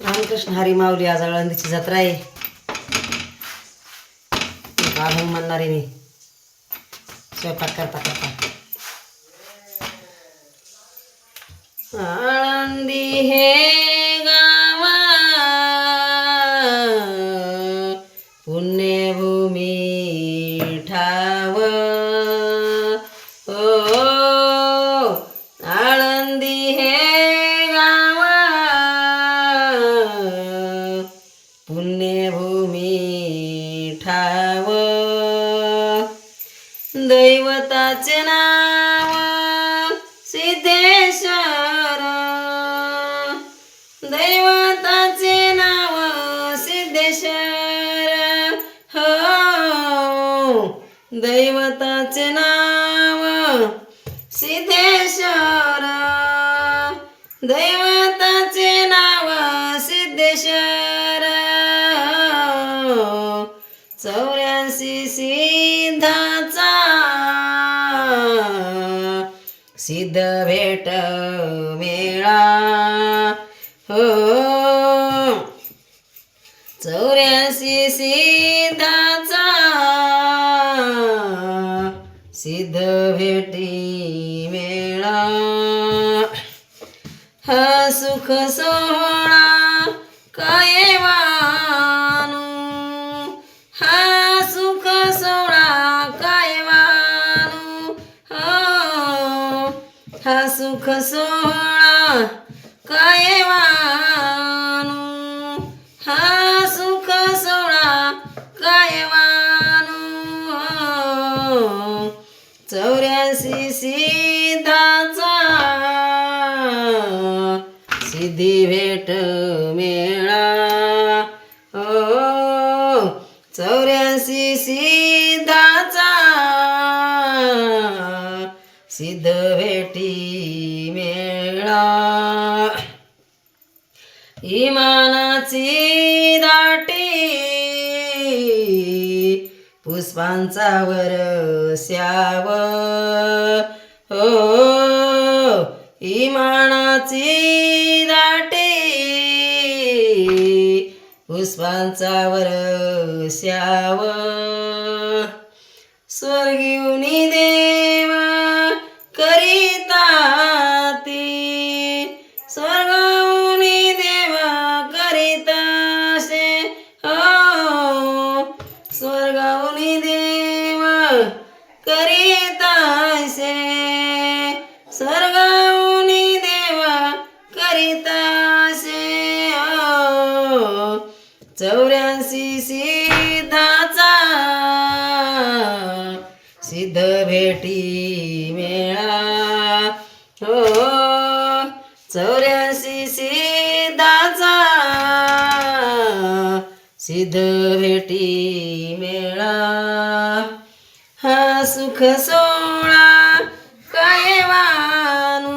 रामकृष्ण हरी माऊली आज आळंदीची जत्रा आहे. काढून म्हणणारे मी. स्वयंपाक करता करता. आळंदी हे गावा पुण्यभूमी ठाव भूमी ठाव. दैवताचे नाव सिद्धेश्वर. दैवताचे नाव सिद्धेश्वर. हो. दैवताचे नाव सिद्धेश्वर. दैव सिद्धाचा. सिद्ध भेट मेळा. हो. चौऱ्याऐंशी सिद्धाचा. सिद्ध भेटी मेळा. हा सुख सोहळा काय हा सुख सोहळा काय वानू हा सुख सोहळा काय वानू चौऱ्याऐंशी सिद्धाचा सिद्धी भेट मेळा. ओ चौऱ्याऐंशी सिद्धाचा सिद्ध इमानाची दाटी पुष्पांचा वर स्याव. हो इमानाची दाटी पुष्पांचा वर स्याव. स्वर्गीयुनी देव हो चौऱ्याऐंशी सिद्धाचा सिद्ध भेटी मेळा. हा सुख सोळा काय वानू?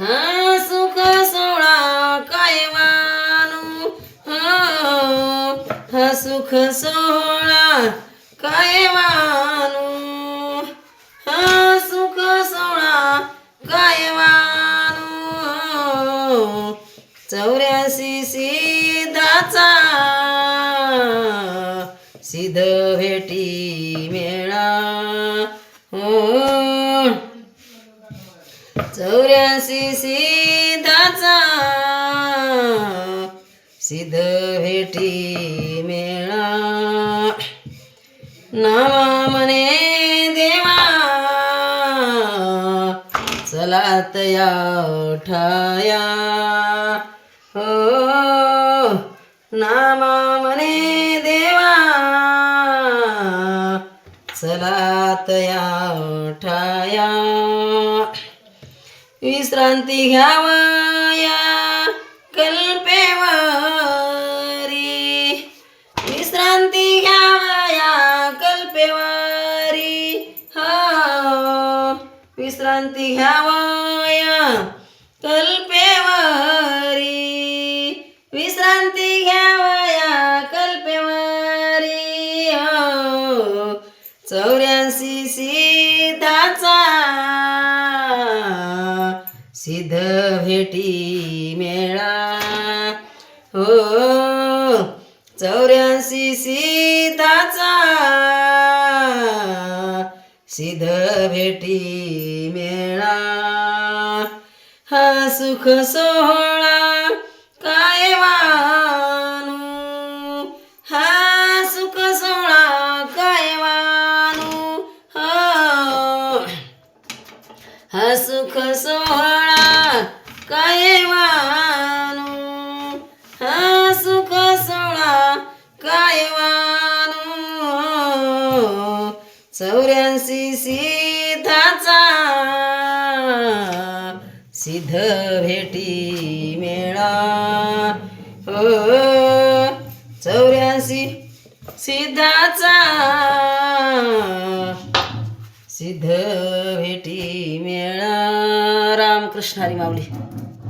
हा सुख सोळा काय वानू? हो हा सुख सोळा काय वानू? सोहळा चौऱ्याशी सिद्धाचा. सिद्ध भेटी मेळा. हो. चौऱ्याशी सिद्धाचा. सिद्ध भेटी मेळा. नामा म्हणे तया ठाया हो नामा मने देवा। चला तया ठाया विश्रांती घ्यावया कल्पेवा विश्रांती घ्यावया कल्पेवारी. विश्रांती घ्यावया कल्पेवारी. हो चौऱ्याऐंशी सीताचा सिद्ध भेटी मेळा. हो चौऱ्याऐंशी सीताचा सिध भेटी सुख सोहळा काय वानू? हा सुख सोहळा काय वानू? हा. सुख सोहळा काय वानू? हा सुख सोहळा काय वानू? चौऱ्याऐंशी सी सिद्ध भेटी मेळा. हो चौऱ्याऐंशी सिद्धाचा. सिद्ध भेटी मेळा. रामकृष्ण हरी माऊली.